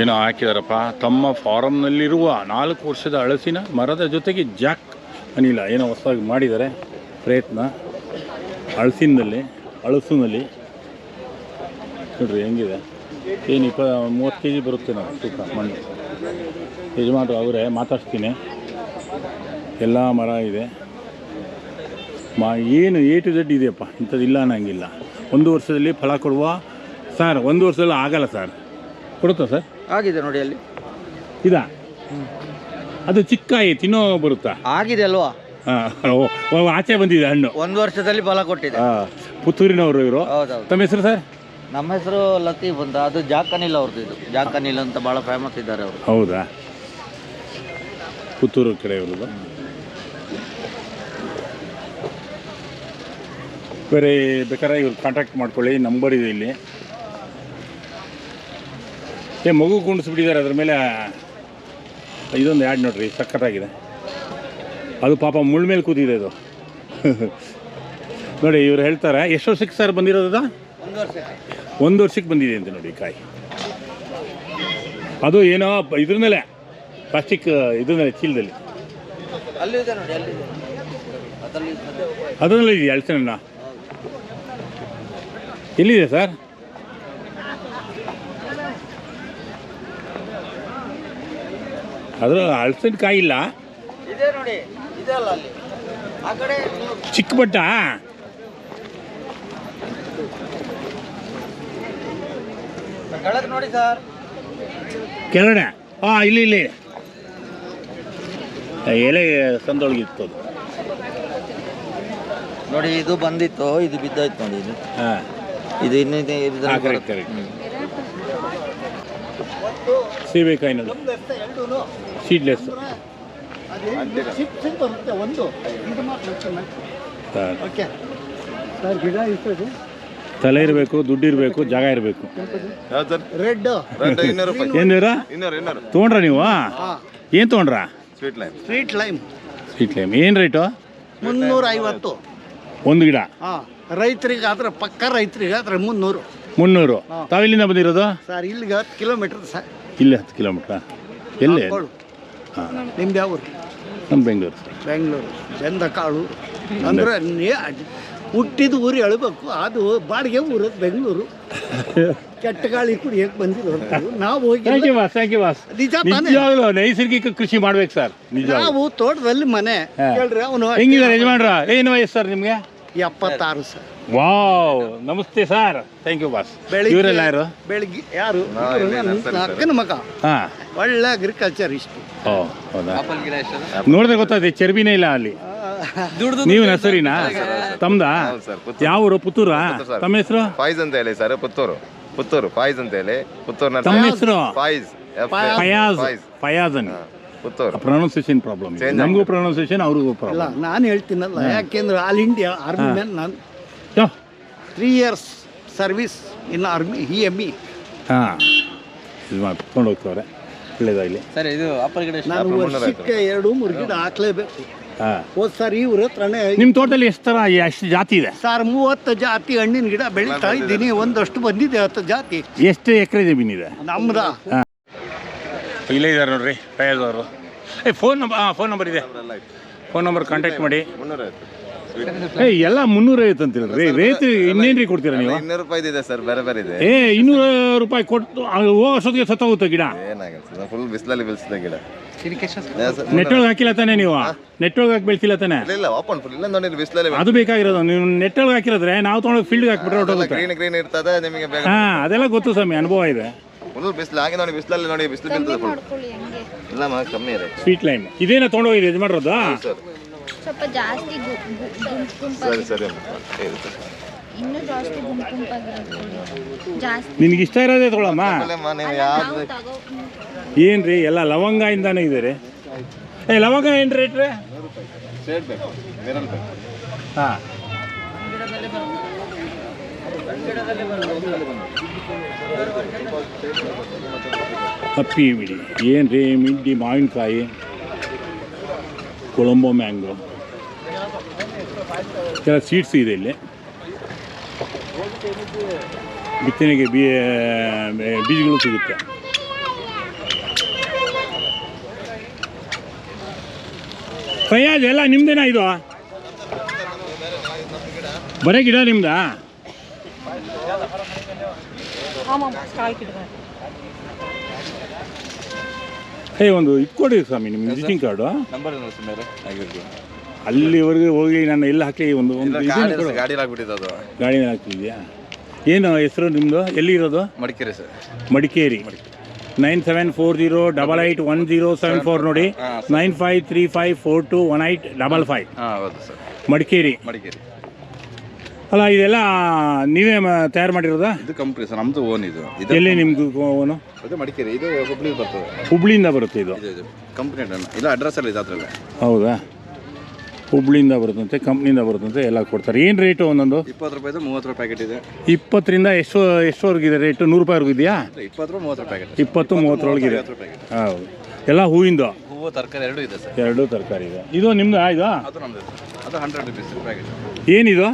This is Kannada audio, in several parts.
ಏನೋ ಹಾಕಿದಾರಪ್ಪ, ತಮ್ಮ ಫಾರಮ್ನಲ್ಲಿರುವ ನಾಲ್ಕು ವರ್ಷದ ಅಳಸಿನ ಮರದ ಜೊತೆಗೆ ಜಾಕ್ ಅನಿಲ ಏನೋ ಹೊಸದಾಗಿ ಮಾಡಿದ್ದಾರೆ. ಪ್ರಯತ್ನ. ಅಳಸಿನಲ್ಲಿ ಅಳಸಿನಲ್ಲಿ. ನೋಡ್ರಿ ಹೆಂಗಿದೆ. ಏನು ಇಪ್ಪ, ಮೂವತ್ತು ಕೆ ಜಿ ಬರುತ್ತೆ ನಾವು ತೂಕ, ಮಣ್ಣು. ಯಜಮಾನರು ಅವರೇ ಮಾತಾಡ್ತೀನಿ ಎಲ್ಲ ಮರ ಇದೆ. ಮಾ, ಏನು ಎ ಟು ಝೆಡ್ ಇದೆಯಪ್ಪ? ಇಂಥದ್ದು ಇಲ್ಲ ಅನ್ನೋಂಗಿಲ್ಲ. ಒಂದು ವರ್ಷದಲ್ಲಿ ಫಲ ಕೊಡುವ ಸರ್, ಒಂದು ವರ್ಷದಲ್ಲಿ ಆಗಲ್ಲ ಸರ್. ಕೊಡುತ್ತಾ ಸರ್? ಆಗಿದೆ ನೋಡಿ ಅಲ್ಲಿ. ಇದಾ? ಅದು ಚಿಕ್ಕ ಕಾಯಿ ತಿನ್ನೋ ಬರುತ್ತಾ? ಆಗಿದೆ ಅಲ್ವಾ? ಓ ಆಚೆ ಬಂದಿದೆ ಹಣ್ಣು. ಒಂದು ವರ್ಷದಲ್ಲಿ ಫಲ ಕೊಟ್ಟಿದೆ. ಪುತ್ತೂರಿನವರು ಇವರು. ಹೌದೌದು ತಮ್ಮ ಹೆಸರು ಸರ್? ನಮ್ಮ ಹೆಸರು ಲತೀಫ್ ಅಂತ ಅದು ಜಾಕನಿಲ್ ಅವ್ರದ್ದು ಇದು. ಜಾಕನಿಲ್ ಅಂತ ಬಹಳ ಫೇಮಸ್ ಇದ್ದಾರೆ ಅವರು. ಹೌದಾ? ಪುತ್ತೂರು ಕಡೆ ಇರೋದು ಬೇರೆ ಬೇಕಾದ್ರೆ ಇವ್ರು ಕಾಂಟ್ಯಾಕ್ಟ್ ಮಾಡ್ಕೊಳ್ಳಿ ನಂಬರ್ ಇದೆ ಇಲ್ಲಿ. ಏ ಮಗು ಕುಣಿಸ್ಬಿಟ್ಟಿದ್ದಾರೆ ಅದ್ರ ಮೇಲೆ. ಇದೊಂದು ಆ್ಯಡ್ ನೋಡ್ರಿ ಸಖತ್ತಾಗಿದೆ. ಅದು ಪಾಪ ಮುಳ್ಳ ಮೇಲೆ ಕೂತಿದೆ ಅದು ನೋಡಿ ಇವ್ರು ಹೇಳ್ತಾರೆ ಎಷ್ಟು ವರ್ಷಕ್ಕೆ ಸರ್ ಬಂದಿರೋದ ಒಂದು ವರ್ಷ ಒಂದು ವರ್ಷಕ್ಕೆ ಬಂದಿದೆ ಅಂತ ನೋಡಿ ಕಾಯಿ. ಅದು ಏನೋ ಇದ್ರ ಮೇಲೆ ಪ್ಲಾಸ್ಟಿಕ್ ಇದ್ರ ಮೇಲೆ ಚೀಲದಲ್ಲಿ. ಅದರಲ್ಲಿ ಇದೆಯಾ ಅಳಸಣ್ಣ ಎಲ್ಲಿದೆ ಸರ್ ಅದ್ರ ಹಲಸಿನ ಕಾಯಿ ಇಲ್ಲ. ಇದೆ ನೋಡಿ ಇದೆ ಅಲ್ಲ ಅಲ್ಲಿ. ಆ ಕಡೆ ಚಿಕ್ಕ ಬಟ್ಟ ಕೆಳಗೆ ನೋಡಿ ಸರ್. ಕೆಳಗಡೆ? ಹಾಂ ಇಲ್ಲಿ ಇಲ್ಲಿ. ಎಲೆ ಸಂದೊಳಗಿತ್ತು ಅದು. ನೋಡಿ ಇದು ಬಂದಿತ್ತು ಇದು ಬಿದ್ದಾಯ್ತು ನೋಡಿ ಇದು ಹಾಂ. ಇದು ಕರೆಕ್ಟ್ ಇದೆ ಇದ್ರಲ್ಲಿ ಹಾಂ ಕರೆಕ್ಟ್ ಬರುತ್ತೆ. ಕರೆಕ್ಟ್ ಹ್ಮ್. ಸೀಬೆಕಾಯಿ ನೋಡಿ ಸೀಡ್ಲೆಸ್ ಒಂದು ಓಕೆ. ಸರ್ ಗಿಡ ತಲೆ ಇರಬೇಕು ದುಡ್ಡು ಇರಬೇಕು ಜಾಗ ಇರಬೇಕು. ರೆಡ್ ಏನಿರ ತೊಗೊಂಡ್ರ ನೀವು? ಏನು ತೊಗೊಂಡ್ರ? Sweet lime sweet lime sweet lime ಏನು ರೇಟು ಮುನ್ನೂರ ಐವತ್ತು ಒಂದು ಗಿಡ? ಹಾಂ. ರೈತರಿಗೆ ಆದ್ರೆ ಪಕ್ಕ ರೈತರಿಗೆ ಆದ್ರೆ ಮುನ್ನೂರು. ಮುನ್ನೂರು. ತಾವಿಲ್ಲಿಂದ ಬಂದಿರೋದು? ಸರ್ ಇಲ್ಲಿಗೆ ಹತ್ತು ಕಿಲೋಮೀಟರ್ ಸರ್. ಇಲ್ಲೇ ಹತ್ತು ಕಿಲೋಮೀಟ್ರ? ಎಲ್ಲಿ. ಹಾಂ. ನಿಮ್ದು ಯಾವ ಊರು? ನಮ್ಮ ಬೆಂಗಳೂರು. ಬೆಂಗಳೂರು. ಚಂದ ಕಾಳು. ಅಂದ್ರೆ ಹುಟ್ಟಿದ ಊರು ಹೇಳ್ಬೇಕು. ಅದು ಬಾಡಿಗೆ ಊರು ಬೆಂಗಳೂರು. ಕೆಟ್ಟ ಗಾಳಿ ಕುಡಿಯಕ್ಕೆ ಬಂದಿರೋದು ನಾವು ಹೋಗಿ ನಿಜವಾಗ್ಲೂ ನೈಸರ್ಗಿಕ ಕೃಷಿ ಮಾಡ್ಬೇಕು ಸರ್ ನಾವು ತೋಟದಲ್ಲಿ ಮನೆ. ಹೇಳ್ರಿ ಅವನು ಹೆಂಗಿದ್ದಾರೆ ಯಜಮಾನ್ರ? ಏನು ವಯಸ್ಸು ಸರ್ ನಿಮಗೆ? ಎಪ್ಪತ್ತಾರು ಸರ್. ವಾವ್ ನಮಸ್ತೆ ಸರ್. ಥ್ಯಾಂಕ್ ಯು ಬಾಸ್ ಇವರೆಲ್ಲ ಯಾರು? ಬೆಳಿಗ್ಗೆ ಯಾರು? ಅಕ್ಕನ ಮಗ. ಹಾಂ. ಒಳ್ಳೆ ಅಗ್ರಿಕಲ್ಚರ್ ಇಷ್ಟು. ಓ ಹೌದಾ? ನೋಡಿದ್ರೆ ಗೊತ್ತಾಯ್ತು ಚರ್ಬಿನೇ ಇಲ್ಲ ಅಲ್ಲಿ. ನೀವು ನರ್ಸರಿನಾ ತಮ್ದಾ. ಯಾವ ಊರು? ಪುತ್ತೂರಾ? ತಮ್ಮ ಹೆಸರು? ಫಾಯ್ಸ್ ಅಂತ ಹೇಳಿ ಸರ್ ಪುತ್ತೂರು. ಪುತ್ತೂರು ಫಾಯ್ಸ್ ಅಂತ ಹೇಳಿ ಪುತ್ತೂರ್ನ ತಮ್ಮ ಹೆಸರು? ಫಾಯ್ಸ್ ಫಯಾಜ್. ಫಯಾಜ್ ಅನ್ ಹಾ, ಪುತ್ತೂರು ಪ್ರೊನೌನ್ಸಿಯೇಷನ್ ಪ್ರಾಬ್ಲಮ್ Change ನಮಗೂ ಪ್ರೊನೌನ್ಸಿಯೇಷನ್ ಅವ್ರಿಗೂ ಇಲ್ಲ ಪ್ರಾಬ್ಲಮ್ ನಾನು ಹೇಳ್ತೀನಲ್ಲ ಯಾಕೆಂದ್ರೆ ಆಲ್ ಇಂಡಿಯಾ ಆರ್ಮಿ ಮ್ಯಾನ್ ನಾನು three years service in army ಹಿ ಎಂ ಇ ಹಾಂ. ಇದು ಮಾಡ್ಕೊಂಡು ಹೋಗ್ತವ್ರೆ. ಒಳ್ಳೇದಾಗಲಿ ಸರ್ ಇದು ಅಪ್ಪರ್ ಗಿಡ ಎಷ್ಟು ನಾನು. ವರ್ಷಕ್ಕೆ ಎರಡು ಮೂರು ಗಿಡ ಹಾಕ್ಲೇಬೇಕು. ಹಾಂ. ಹೋದ್ ಸಾರಿ ಇವ್ರ ಹತ್ರನೇ ನಿಮ್ಮ ತೋಟದಲ್ಲಿ ಎಷ್ಟು ಥರ ಎಷ್ಟು ಜಾತಿ ಇದೆ? ಸರ್ ಮೂವತ್ತು ಜಾತಿ ಹಣ್ಣಿನ ಗಿಡ ಬೆಳೀತಾ ಇದ್ದೀನಿ ಒಂದಷ್ಟು ಬಂದಿದೆ ಹತ್ತು ಜಾತಿ. ಎಷ್ಟು ಎಕರೆ ಜಮೀನಿದೆ ನಮ್ದ? ಇಲ್ಲೇ ಇದ್ದಾರೆ ನೋಡ್ರಿ ಫಯಾಜ್ ಅವರು. ಏ ಫೋನ್ ನಂಬರ್ ಹಾಂ ಫೋನ್ ನಂಬರ್ ಇದೆ. ಫೋನ್ ನಂಬರ್ ಕಾಂಟ್ಯಾಕ್ಟ್ ಮಾಡಿ. ಏ ಎಲ್ಲ ಮುನ್ನೂರೈವತ್ತು ರೀ ರೇಟ್ ರೀ ಕೊಡ್ತೀರಾ ನೀವು? ಇನ್ನೂರು ರೂಪಾಯಿ ಇದೆ ಸರ್ ಬೇರೆ ಬೇರೆ ಇದೆ. ಏ ಇನ್ನೂರು ರೂಪಾಯಿ ಕೊಟ್ಟು ಅದು ಹೋಗೋ ಅಷ್ಟೊತ್ತಿಗೆ ಸತ್ತೋಗುತ್ತೆ ಗಿಡ. ಏನಾಗಲ್ಲ ಫುಲ್ ಬಿಸಿಲಲ್ಲಿ ಬೆಳೆಸಿದ ಗಿಡ. ನೆಟ್ಟೊಳಗೆ ಹಾಕಿಲ್ಲ ತಾನೇ ನೀವು? ನೆಟ್ಟೊಳಗೆ ಹಾಕಿ ಬೆಳೆಸಿಲ್ಲ ತಾನೇ? ಇಲ್ಲ ಇಲ್ಲ ಓಪನ್ ಫುಲ್ ಇಲ್ಲ ನೋಡಿ ಬಿಸಿಲಲ್ಲಿ ಅದು ಬೇಕಾಗಿರೋದು. ನೀವು ನೆಟ್ಟೊಳಗೆ ಹಾಕಿರೋದ್ರೆ ನಾವು ತೊಗೊಂಡು ಫೀಲ್ಡ್ಗೆ ಹಾಕ್ಬಿಟ್ರೆ ಹೊರಟೋಗುತ್ತೆ. ಗ್ರೀನ್ ಗ್ರೀನ್ ಇರ್ತದೆ ನಿಮಗೆ ಹಾಂ ಅದೆಲ್ಲ ಗೊತ್ತು ಸ್ವಾಮಿ ಅನುಭವ ಇದೆ. ಬಿಸಿಲು ಹಾಗೆ ನೋಡಿ ಬಿಸಿಲಲ್ಲಿ ನೋಡಿ ಬಿಸಿಲು ಬೀಳ್ತದೆ ಕಮ್ಮಿ ಇದೆ. ಸ್ವೀಟ್ ಲೈಮ್ ಇದೇನ ತೊಗೊಂಡೋಗಿದೆ ಯಜಮಾನ್ರದ್ದು ಸರ್. ಸ್ವಲ್ಪ ಜಾಸ್ತಿ ಗು- ಗು- ಗುಂಪು ಸರಿ ಗುಂಪಾಗಿ. ಸರಿ ಅಮ್ಮ. ಹೇಳಿ ಸರ್. ಇನ್ನೂ ಜಾಸ್ತಿ ಗುಂಪು ಗುಂಪಾಗಿರೋದು ಕೊಡಿ. ಜಾಸ್ತಿ. ನಿನಗೆ ಇಷ್ಟ ಇರೋದೇ ತೊಗೊಳಮ್ಮ. ನೀವು ಅಲ್ಲ, ಯಾವ್ದು ನಾವು ತಗೋ ಏನ್ರಿ ಎಲ್ಲ ಲವಂಗ ಇದೆ ರೀ ಏ ಲವಂಗ ಏನು ರೇಟ್ ರೀ? ಶೇಡ್ ಬೇಕು ಮಿರಲ್ ಬೇಕು. ಹಾಂ. ಅಪ್ಪಿ ಮಿಡಿ ಏನು ರೀ ಮಿಡ್ಡಿ ಮಾವಿನಕಾಯಿ ಕೊಳಂಬೋ ಮ್ಯಾಂಗೋ ಕೆಲ ಸೀಡ್ಸ್ ಇದೆ ಇಲ್ಲಿ ಬಿತ್ತನೆಗೆ ಬೀ ಬೀಜಗಳು ಸಿಗುತ್ತೆ ಫಯಾಜ್ ಎಲ್ಲ ನಿಮ್ದೇನಾ ಇದು ಬರೀ ಗಿಡ ನಿಮ್ದಾ ಹೇ ಒಂದು ಇಟ್ಕೊಡಿ ಸ್ವಾಮಿ ನಿಮ್ಮ ವಿಸಿಟಿಂಗ್ ಕಾರ್ಡು ನಂಬರ್ ಅಲ್ಲಿವರೆಗೆ ಹೋಗಿ ನಾನು ಎಲ್ಲ ಹಾಕಿ ಒಂದು ಒಂದು ಇದನ್ನು ಕೊಡು. ಗಾಡಿ ಆಗ್ಬಿಟ್ಟಿದೆ ಅದು. ಗಾಡಿ ಹಾಕ್ತಿದ್ಯಾ ಏನು ಹೆಸರು ನಿಮ್ಮದು ಎಲ್ಲಿರೋದು? Madikeri sir. Madikeri. Nine seven four zero double eight one zero seven four ನೋಡಿ. Nine five three five four two one eight double five. ಹಾಂ ಹೌದು ಸರ್. ಮಡಿಕೇರಿ. ಮಡಿಕೇರಿ. ಅಲ್ಲ ಇದೆಲ್ಲ ನೀವೇ ಮ- ತಯಾರು ಮಾಡಿರೋದಾ? ಇದು ಕಂಪ್ನಿ ಸರ್ ನಮ್ದು ಓನ್ ಇದು. ಇದು ಎಲ್ಲಿ ನಿಮ್ದು ಓನು ಇದು ಮಡಿಕೇರಿ ಇದು ಹುಬ್ಳಿ ಬರ್ತದೆ. ಹುಬ್ಳಿಯಿಂದ ಬರುತ್ತೆ ಇದು? ಇದು ಇದು. ಕಂಪ್ನಿ ಇಲ್ಲ ಅಡ್ರೆಸ್ ಅಲ್ಲ ಇದು ಅದ್ರಲ್ಲೇ. ಹೌದಾ? ಹುಬ್ಳಿಯಿಂದ ಬರುತ್ತಂತೆ ಕಂಪ್ನಿಯಿಂದ ಬರುತ್ತಂತೆ ಎಲ್ಲ ಕೊಡ್ತಾರೆ. ಏನು ರೇಟು ಒಂದೊಂದು? ಇಪ್ಪತ್ತು ರೂಪಾಯಿದು ಮೂವತ್ತು ರೂಪಾಯಿ ಪ್ಯಾಕೆಟ್ ಇದೆ. ಇಪ್ಪತ್ತರಿಂದ ಎಷ್ಟು ಎಷ್ಟುವರೆಗಿದೆ ರೇಟು ನೂರು ರೂಪಾಯಿವರೆಗೂ ಇದೆಯಾ ಇಲ್ಲ, ಇಪ್ಪತ್ತು ರೂಪಾಯಿ ಮೂವತ್ತು ರೂಪಾಯಿ ಪ್ಯಾಕೆಟ್ ಇಪ್ಪತ್ತು ಮೂವತ್ತರೊಳಗಿದೆ ಐವತ್ತು ರೂಪಾಯಿ ಪ್ಯಾಕೆಟ್ ಹೌದು. ಎಲ್ಲ ಹೂವಿಂದು? ಹೂವು ತರಕಾರಿ ಎರಡು ಇದೆ ಸರ್. ಎರಡೂ ತರಕಾರಿ ಇದೆ. ಇದು ನಿಮ್ದು ಇದು? ಅದು ನಮ್ದು ಇದೆ ಅದು ಹಂಡ್ರೆಡ್ ರುಪೀಸ್ ಪ್ಯಾಕೆಟ್ ಏನಿದು?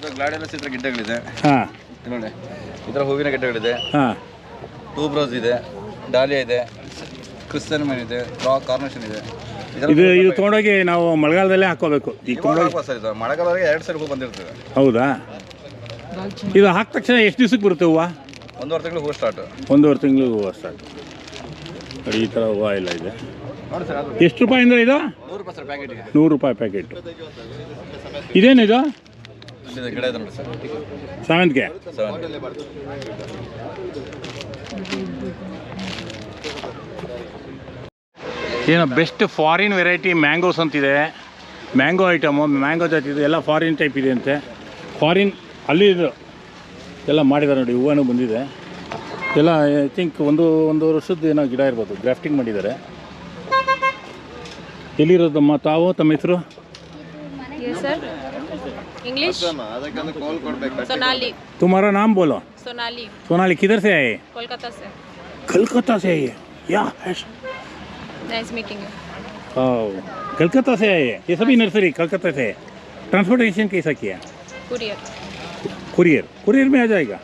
ಅದು ಗ್ಲಾಡಿಯಲಸ್ ಇದ್ರ ಗಿಡ್ಡಗಳಿದೆ. ಹಾಂ. ನೋಡಿ ಇದರ ಹೂವಿನ ಗಿಡ್ಡಗಳಿದೆ. ಹಾಂ. ಟೂಬ್ರೋಸ್ ಇದೆ ಡಾಲಿಯಾ ಇದೆ ಕ್ರಿಸ್ತನ್ ಮೀನ್ ಇದೆ ರಾ ಕಾರ್ನೇಷನ್ ಇದೆ. ಇದು ಇದು ತೊಗೊಂಡೋಗಿ ನಾವು ಮಳೆಗಾಲದಲ್ಲೇ ಹಾಕೋಬೇಕು ಈ ತೊಗೊಂಡೋಗಿ ಮಳೆಗಾಲವರೆಗೆ ಎರಡು ಸರಿ ಹೂ ಬಂದಿರ್ತದೆ. ಹೌದಾ? ಇದು ಹಾಕಿದ ತಕ್ಷಣ ಎಷ್ಟು ದಿವ್ಸಕ್ಕೆ ಬರುತ್ತೆ ಹೂವು? ಒಂದೂವರೆ ತಿಂಗಳು ಹೂವು ಸ್ಟಾರ್ಟ್ ಒಂದೂವರೆ ತಿಂಗಳು ಹೂವು ಸ್ಟಾರ್ಟ್ ಈ ಥರ ಹೂವು ಇಲ್ಲ ಇದೆ. ಎಷ್ಟು ರೂಪಾಯಿ ಅಂದರೆ ಇದು ನೂರು ರೂಪಾಯಿ ಪ್ಯಾಕೆಟ್. ಇದೇನಿದು ಗಿಡ ಇದೆ ನೋಡಿ ಸರ್ ಸಾವಂತಿಗೆ ಸೆವೆನ್ ಏನೋ ಬೆಸ್ಟ್ ಫಾರಿನ್ ವೆರೈಟಿ ಮ್ಯಾಂಗೋಸ್ ಅಂತಿದೆ. ಮ್ಯಾಂಗೋ ಐಟಮು ಮ್ಯಾಂಗೋ ಜಾತಿ ಇದೆ ಎಲ್ಲ ಫಾರಿನ್ ಟೈಪ್ ಇದೆ ಅಂತೆ. ಫಾರಿನ್ ಅಲ್ಲಿ ಇದು ಎಲ್ಲ ಮಾಡಿದ್ದಾರೆ ನೋಡಿ ಹೂವನೂ ಬಂದಿದೆ. ಎಲ್ಲ ಐ ಥಿಂಕ್ ಒಂದು ಒಂದು ವರ್ಷದ ಏನೋ ಗಿಡ ಇರ್ಬೋದು ಗ್ರಾಫ್ಟಿಂಗ್ ಮಾಡಿದ್ದಾರೆ. ಎಲ್ಲಿರೋದಮ್ಮ ತಾವು ತಮ್ಮ ಹೆಸರು? इंग्लिश सोनाली तुम्हारा नाम बोलो। सोनाली सोनाली किधर से आए? कोलकाता से. कलकत्ता से आई है. कलकत्ता से आए? ये सभी नर्सरी कलकत्ता से ट्रांसपोर्टेशन कैसा किया? कुरियर कुरियर में आ जाएगा।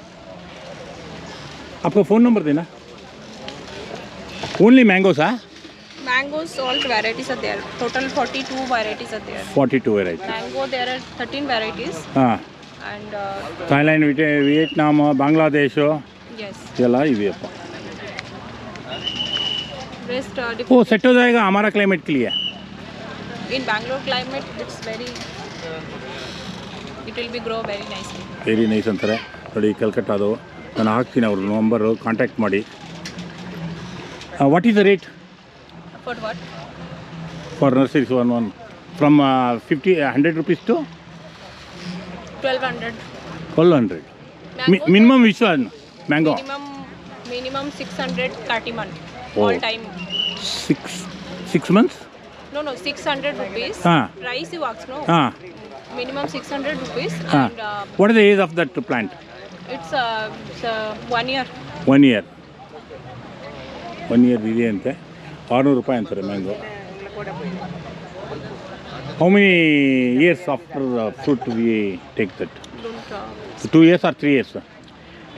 आपको फ़ोन नंबर देना। ओनली मैंगोस हाँ? mangoes all varieties are there total 42 varieties are there 42 varieties mango there are 13 varieties ha ah. and uh, thailand vietnam bangladesh yes yela ivi appa rest uh, oh set ho jayega hamara climate ke liye in bangalore climate it's very it will be grow very nicely. Very nice, Antara. Today, Kolkata, do. Then, how can I contact, Madi. What is the rate? For what? For nurseries one one from fifty hundred rupees to 1200. Twelve hundred Mango, minimum wish mango minimum, minimum 600 Katiman. Oh. All time. Six six months? No, no, 600 rupees. Ah. Rice you ask, no? ಹಾಂ Minimum 600 rupees. ಹಾಂ And uh, what is the age of that plant it's, uh, it's uh, one year. One year. One year ಇದೆ ಅಂತೆ ಆರುನೂರು ರೂಪಾಯಿ ಅಂತಾರೆ mango how many years after fruit we take that Don't, uh, two years or three years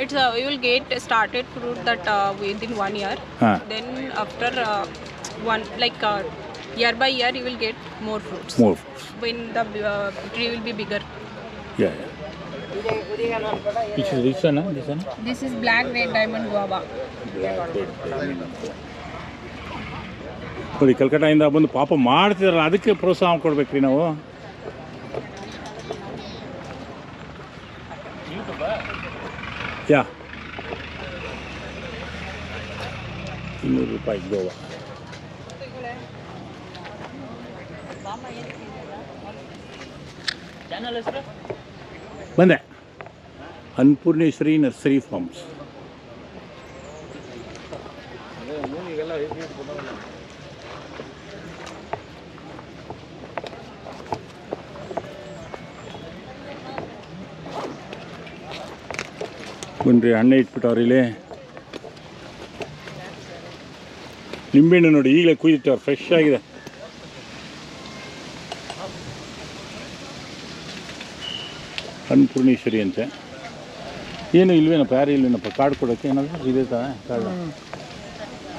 it's uh, you will get started fruit that uh, within one year. ಹಾಂ Then after uh, one like uh, year by year you will get more fruits. More fruits When the uh, tree will be bigger. Yeah Which is this one, huh? this one? This is black red diamond guava. ನೋಡಿ ಕಲ್ಕಟ್ಟಾಯಿಂದ ಬಂದು ಪಾಪ ಮಾಡ್ತಿದಾರಲ್ಲ, ಅದಕ್ಕೆ ಪ್ರೋತ್ಸಾಹ ಕೊಡ್ಬೇಕ್ರಿ ನಾವು. ಯಾ. ಇನ್ನೂರು ರೂಪಾಯಿ ಗೋವಾ. ಬಂದೆ. Annapoorneshwari nursery farms. ಬನ್ರಿ ಹಣ್ಣೆ ಇಟ್ಬಿಟ್ಟವ್ರು ಇಲ್ಲಿ. ನಿಂಬೆಹಣ್ಣು ನೋಡಿ ಈಗಲೇ ಕುಯ್ದಿಟ್ಟವ್ರು ಫ್ರೆಶ್ ಆಗಿದೆ. ಅನ್ನಪೂರ್ಣೇಶ್ವರಿ ಅಂತೆ. ಏನು ಇಲ್ವೇನಪ್ಪ ಯಾರು ಇಲ್ವೇನಪ್ಪ ಕಾರ್ಡ್ ಕೊಡೋಕ್ಕೆ ಏನಾದರೂ? ಇದೆ ತಾನೆ ಕಾರ್ಡ್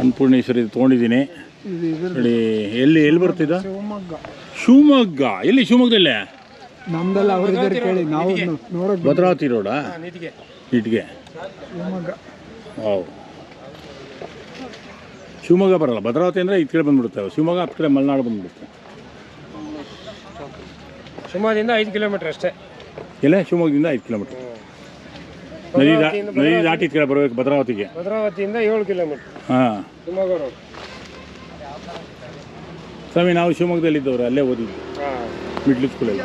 ಅನ್ನಪೂರ್ಣೇಶ್ವರಿ ತೊಗೊಂಡಿದ್ದೀನಿ. ನೋಡಿ ಎಲ್ಲಿ ಎಲ್ಲಿ ಬರ್ತಿದ್ದ ಶಿವಮೊಗ್ಗ. ಶಿವಮೊಗ್ಗ. ಎಲ್ಲಿ ಶಿವಮೊಗ್ಗದಲ್ಲೇ? ನಮ್ದೆಲ್ಲ ಅವ್ರಿದ್ದಾರೆ ಕೇಳಿ ನಾವು ನೋಡೋಕೆ ಭದ್ರಾವತಿ ರೋಡಾ? ಇಟ್ಗೆ ಇಟ್ಗೆ? ಶಿವಮೊಗ್ಗ. ವಾವ್. ಶಿವಮೊಗ್ಗ ಬರಲ್ಲ. ಭದ್ರಾವತಿ ಅಂದರೆ ಈ ಕಡೆ ಬಂದ್ಬಿಡುತ್ತೆ ಶಿವಮೊಗ್ಗ ಆ ಕಡೆ ಮಲೆನಾಡು ಬಂದ್ಬಿಡುತ್ತೆ. ಶಿವಮೊಗ್ಗದಿಂದ ಐದು ಕಿಲೋಮೀಟರ್ ಅಷ್ಟೇ. ಇಲ್ಲ ಶಿವಮೊಗ್ಗದಿಂದ ಐದು ಕಿಲೋಮೀಟ್ರ್. ನದಿ ದಾ ನದಿ ದಾಟಿ ಈ ಕಡೆ ಬರಬೇಕು ಭದ್ರಾವತಿಗೆ. ಭದ್ರಾವತಿಯಿಂದ ಏಳು ಕಿಲೋಮೀಟರ್. ಹಾಂ. ಶಿವಮೊಗ್ಗ ರೋಡ್. ಸ್ವಾಮಿ ನಾವು ಶಿವಮೊಗ್ಗದಲ್ಲಿದ್ದವರು ಅಲ್ಲೇ ಓದಿದ್ವಿ ಮಿಡ್ಲ್ ಸ್ಕೂಲಲ್ಲಿ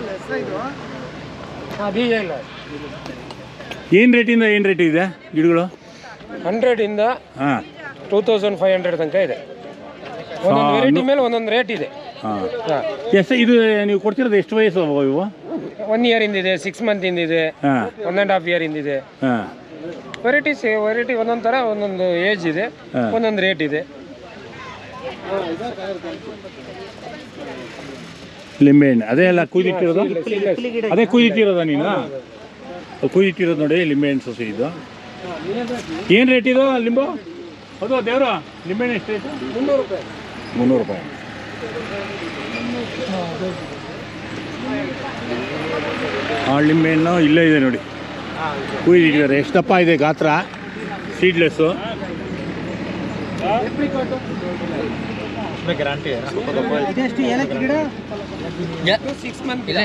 ಬೀಜ ಇಲ್ಲ. ಏನು ರೇಟಿಂದ ಏನು ರೇಟ್ ಇದೆ ಗಿಡಗಳು? ಹಂಡ್ರೆಡಿಂದ ಇಂದ ಟೂ ತೌಸಂಡ್ ಫೈವ್ ಹಂಡ್ರೆಡ್ ತನಕ ಇದೆ. ಒಂದೊಂದು ವೆರೈಟಿ ಮೇಲೆ ಒಂದೊಂದು ರೇಟ್ ಇದೆ. ಹಾಂ. ಹಾಂ. ಎಷ್ಟು ಇದು ನೀವು ಕೊಡ್ತಿರೋದು ಎಷ್ಟು ವಯಸ್ಸು ಅವು ಇವು? ಒನ್ ಇಯರ್ ಇಂದಿದೆ ಸಿಕ್ಸ್ ಮಂತ್ ಇದೆ ಹಾಂ. ಒನ್ ಆ್ಯಂಡ್ ಹಾಫ್ ಇಯರ್ ಇಂದಿದೆ ಹಾಂ. ವೆರೈಟೀಸ್ ವೆರೈಟಿ ಒಂದೊಂದು ಥರ ಒಂದೊಂದು ಏಜ್ ಇದೆ ಒಂದೊಂದು ರೇಟ್ ಇದೆ. ಲಿಂಬೆಹಣ್ಣು ಅದೇ ಅಲ್ಲ ಕುಯ್ದಿಟ್ಟಿರೋದು? ಅದೇ ಕುಯ್ದಿಟ್ಟಿರೋದ ನೀನು? ಕುಯ್ದಿಟ್ಟಿರೋದು ನೋಡಿ ಲಿಂಬೆಹಣ್ಣು ಸೊಸೆ ಇದು. ಏನು ರೇಟ್ ಇದು ಲಿಂಬು? ಹೌದು ದೇವ್ರ ಲಿಂಬೆಹಣ್ಣು ಎಷ್ಟು ರೇಟು? ಮುನ್ನೂರು ರೂಪಾಯಿ. ಮುನ್ನೂರು ರೂಪಾಯಿ. ಆ ಲಿಂಬೆಹಣ್ಣು ಇಲ್ಲೇ ಇದೆ ನೋಡಿ. ಕುಯ್ದಿಟ್ಟಿದ್ದಾರೆ. ಎಷ್ಟಪ್ಪ ಇದೆ ಗಾತ್ರ? ಸೀಡ್ಲೆಸ್ಸು ಸಿಕ್ಸ್ ಮಂತ್ ಇದೆ